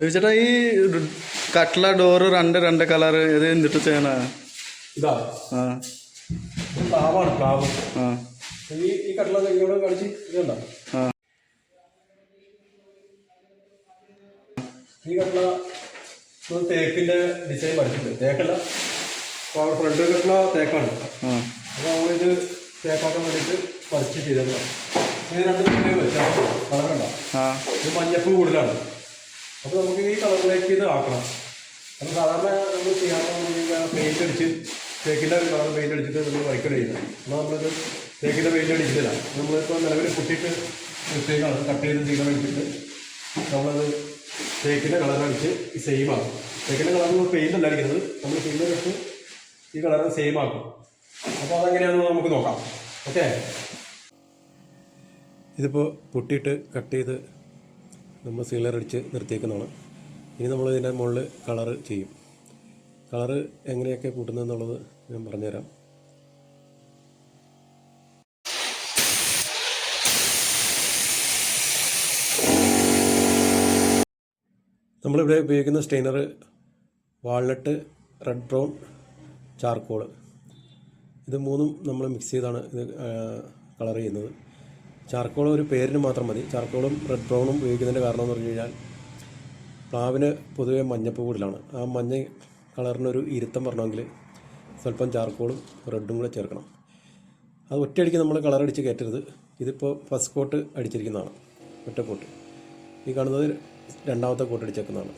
ചേട്ടാ ഈ കട്ട്ല ഡോറ് രണ്ട് രണ്ട് കളർ ഇത് എന്നിട്ട് ചെയ്യണ ഇതാ. ആ. ഇത് പ്ലാവാണ് പ്ലാവ്. ആ. ഈ ഈ ഇതുണ്ടോ? ആ. ഈ തേക്കിന്റെ ഡിസൈൻ പഠിച്ചിട്ടുണ്ട്. തേക്കല്ല. അപ്പോൾ ഫ്രണ്ട് കടല തേക്കാണ്. ആ. അപ്പോൾ നമ്മളിത് തേക്കാക്കാൻ വേണ്ടിയിട്ട് പറിച്ച് ചെയ്തതാണ് ഇത് രണ്ട് വെച്ചാൽ കളറുണ്ട ഇത് മഞ്ഞപ്പ് കൂടുതലാണ്. അപ്പോൾ നമുക്ക് ഈ കളറിലേക്ക് ഇത് ആക്കണം. അപ്പോൾ സാധാരണ നമ്മൾ ചെയ്യാൻ പെയിന്റ് അടിച്ച് തേക്കിന്റെ ഒരു കളർ പെയിന്റ് അടിച്ചിട്ട് നമ്മൾ വൈക്കൽ ചെയ്യുന്നത്. എന്നാൽ നമ്മളിത് തേക്കിന്റെ പെയിന്റ് അടിച്ചിട്ടില്ല. നമ്മളിപ്പോൾ നിലവിൽ കുട്ടിയിട്ട് മിസ്റ്റേക്കാണ് കട്ട് ചെയ്ത് ചെയ്യണം വെച്ചിട്ട് നമ്മളത് തേക്കിന്റെ കളർ അടിച്ച് സെയിം ആകും തേക്കിന്റെ കളർ നമ്മൾ പെയിന്റ് അല്ല അടിക്കുന്നത്. നമ്മൾ പെയിന്റ് അടിച്ച് ഈ കളർ സെയിം ആക്കും. അപ്പോൾ അതെങ്ങനെയാണെന്ന് നമുക്ക് നോക്കാം. ഓക്കെ ഇതിപ്പോൾ പൊട്ടിയിട്ട് കട്ട് ചെയ്ത് നമ്മൾ സീലർ അടിച്ച് നിർത്തിയേക്കുന്നതാണ്. ഇനി നമ്മൾ ഇതിന്റെ മുകളിൽ കളറ് ചെയ്യും. കളറ് എങ്ങനെയൊക്കെ കൂട്ടുന്നതെന്നുള്ളത് ഞാൻ പറഞ്ഞുതരാം. നമ്മളിവിടെ ഉപയോഗിക്കുന്ന stainer walnut red brown charcoal ഇത് മൂന്നും നമ്മൾ മിക്സ് ചെയ്താണ് ഇത് കളർ ചെയ്യുന്നത്. ചാർക്കോൾ ഒരു പേരിന് മാത്രം മതി. ചാർക്കോളും റെഡ് ബ്രൗണും ഉപയോഗിക്കുന്നതിന്റെ കാരണം എന്ന് പറഞ്ഞു കഴിഞ്ഞാൽ പ്ലാവിന് പൊതുവേ മഞ്ഞപ്പ് കൂടുതലാണ്. ആ മഞ്ഞ കളറിനൊരു ഇരുത്തം വരണമെങ്കിൽ സ്വല്പം ചാർക്കോളും റെഡും കൂടെ ചേർക്കണം. അത് ഒറ്റയടിക്ക് നമ്മൾ കളർ അടിച്ച് കയറ്റരുത്. ഇതിപ്പോൾ ഫസ്റ്റ് കോട്ട് അടിച്ചിരിക്കുന്നതാണ്. ഒറ്റ കോട്ട്. ഈ കാണുന്നത് രണ്ടാമത്തെ കോട്ട് അടിച്ചേക്കുന്നതാണ്.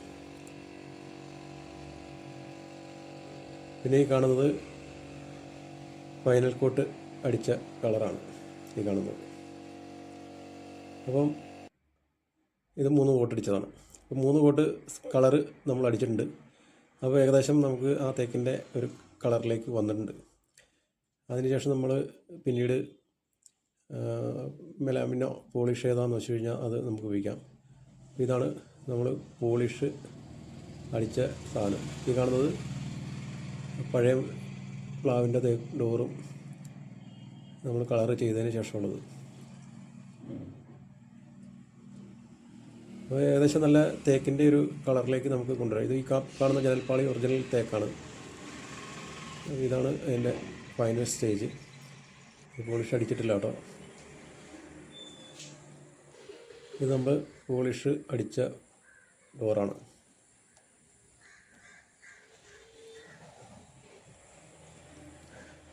പിന്നെ ഈ കാണുന്നത് ഫൈനൽ കോട്ട് അടിച്ച കളറാണ് ഈ കാണുന്നത്. അപ്പം ഇത് മൂന്ന് കോട്ട് അടിച്ചതാണ്. അപ്പം മൂന്ന് കോട്ട് കളറ് നമ്മൾ അടിച്ചിട്ടുണ്ട്. അപ്പോൾ ഏകദേശം നമുക്ക് ആ തേക്കിന്റെ ഒരു കളറിലേക്ക് വന്നിട്ടുണ്ട്. അതിനുശേഷം നമ്മൾ പിന്നീട് മെലാമിനോ പോളിഷ് ഏതാണെന്ന് വെച്ച് കഴിഞ്ഞാൽ അത് നമുക്ക് ഉപയോഗിക്കാം. ഇതാണ് നമ്മൾ പോളിഷ് അടിച്ച സാധനം. ഈ കാണുന്നത് പഴയ പ്ലാവിന്റെ ഡോറും നമ്മൾ കളർ ചെയ്തതിന് ശേഷമുള്ളത്. അപ്പോൾ ഏകദേശം നല്ല തേക്കിന്റെ ഒരു കളറിലേക്ക് നമുക്ക് കൊണ്ടുവരാം. ഇത് ഈ കാണുന്ന ജനൽപ്പാളി ഒറിജിനൽ തേക്കാണ്. ഇതാണ് അതിന്റെ ഫൈനൽ സ്റ്റേജ് പോളിഷ് അടിച്ചിട്ടില്ല കേട്ടോ. ഇത് നമ്മൾ പോളിഷ് അടിച്ച ഡോറാണ്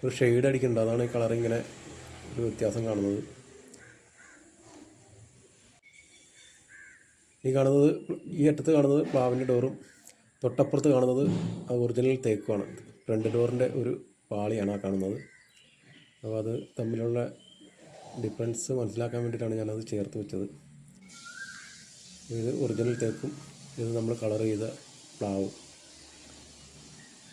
ഒരു ഷെയ്ഡ് അടിക്കുന്നുണ്ട്. അതാണ് ഈ കളർ ഇങ്ങനെ ഒരു വ്യത്യാസം കാണുന്നത്. ഈ കാണുന്നത് ഈ അറ്റത്ത് കാണുന്നത് പ്ലാവിന്റെ ഡോറും തൊട്ടപ്പുറത്ത് കാണുന്നത് ഒറിജിനൽ തേക്കുമാണ്. ഫ്രണ്ട് ഡോറിന്റെ ഒരു പാളിയാണ് ആ കാണുന്നത്. അപ്പോൾ അത് തമ്മിലുള്ള ഡിഫറൻസ് മനസ്സിലാക്കാൻ വേണ്ടിയിട്ടാണ് ഞാനത് ചേർത്ത് വെച്ചത്. ഇത് ഒറിജിനൽ തേക്കും ഇത് നമ്മൾ കളർ ചെയ്ത പ്ലാവും.